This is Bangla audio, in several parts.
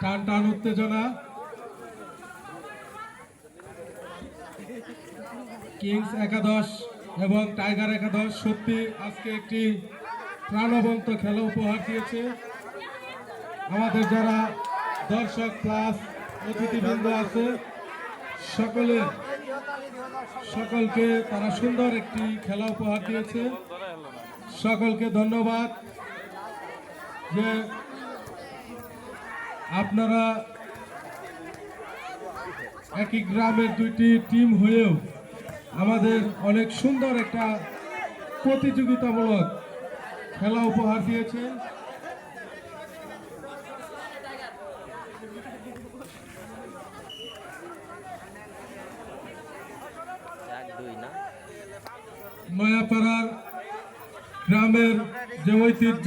টান টান উত্তেজনা? কিংস একাদশ এবং টাইগার একাদশ সত্যি আজকে একটি প্রাণবন্ত খেলা উপহার দিয়েছে। আমাদের যারা দর্শক প্লাস অতিথিবৃন্দ আছে, সকলে, সকলকে তারা সুন্দর একটি খেলা উপহার দিয়েছে। সকলকে ধন্যবাদ যে আপনারা একই গ্রামের দুইটি টিম হয়েও আমাদের অনেক সুন্দর একটা প্রতিযোগিতামূলক খেলা উপহার দিয়েছেন। নয়াপাড়ার গ্রামের যে ঐতিহ্য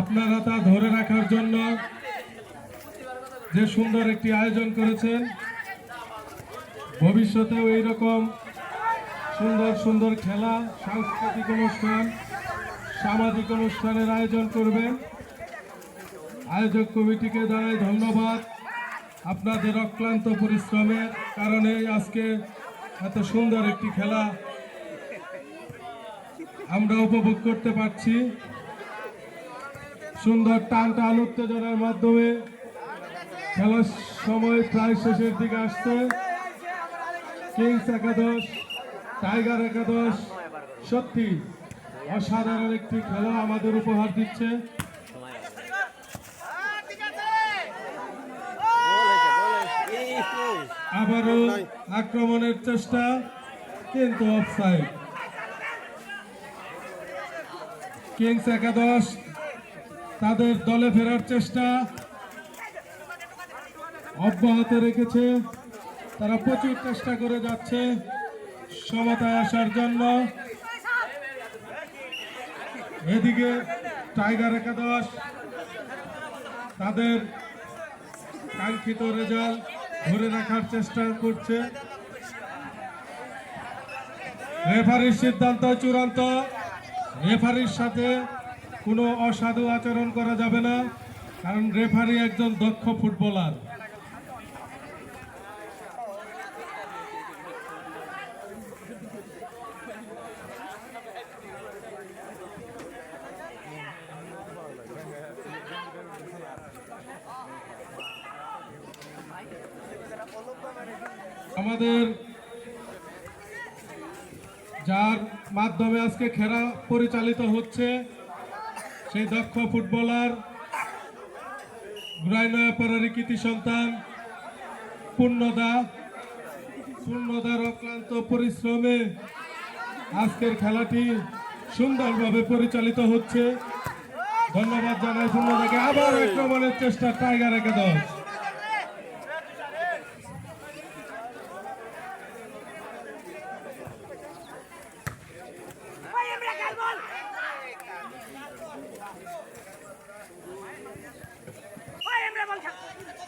আপনারা তা ধরে রাখার জন্য যে সুন্দর একটি আয়োজন করেছেন, ভবিষ্যতেও এইরকম সুন্দর সুন্দর খেলা, সাংস্কৃতিক অনুষ্ঠান, সামাজিক অনুষ্ঠানের আয়োজন করবেন। আয়োজক কমিটিকে জানাই ধন্যবাদ আপনাদের অক্লান্ত পরিশ্রমের কারণে আজকে এত সুন্দর একটি খেলা আমরা উপভোগ করতে পারছি। সুন্দর টান টান উত্তেজনার মাধ্যমে খেলার সময় প্রায় শেষের দিকে আসছে। কিংস একাদশ টাইগার একাদশ, সত্যি অসাধারণ একটি খেলা আমাদের উপহার দিচ্ছে। আবারও আক্রমণের চেষ্টা, কিন্তু অফসাইড কিংস একাদশ তাদের দলে ফেরার চেষ্টা অব্যাহত রেখেছে। তারা প্রচুর চেষ্টা করে যাচ্ছে সমতায় আসার জন্য। এদিকে টাইগার একাদশ, তাদের কাঙ্ক্ষিত রেজাল্ট ধরে রাখার চেষ্টা করছে। রেফারির সিদ্ধান্ত চূড়ান্ত। রেফারির সাথে কোনো অসাধু আচরণ করা যাবে না, কারণ রেফারি একজন দক্ষ ফুটবলার। আমাদের যার মাধ্যমে আজকে খেলা পরিচালিত হচ্ছে সেই দক্ষ ফুটবলার গ্রাইনয়াপাড়ার কৃতি সন্তান পূর্ণদা পূর্ণদার অক্লান্ত পরিশ্রমে আজকের খেলাটি সুন্দরভাবে পরিচালিত হচ্ছে। ধন্যবাদ জানাই পূর্ণদাকে। আবার আক্রমণের চেষ্টা টাইগার একাদশ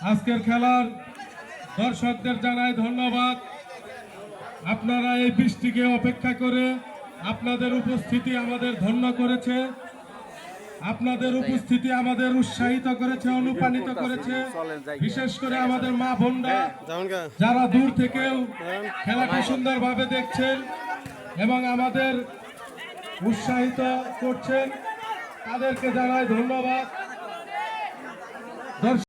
আজকের খেলার দর্শকদের জানাই ধন্যবাদ। আপনারা এই বৃষ্টিকে অপেক্ষা করে আপনাদের উপস্থিতি আমাদের ধন্য করেছে। আপনাদের উপস্থিতি আমাদের উৎসাহিত করেছে, অনুপ্রাণিত করেছে। বিশেষ করে আমাদের মা বোনরা, যারা দূর থেকেও খেলাটি সুন্দরভাবে দেখছেন এবং আমাদের উৎসাহিত করছেন, তাদেরকে জানাই ধন্যবাদ।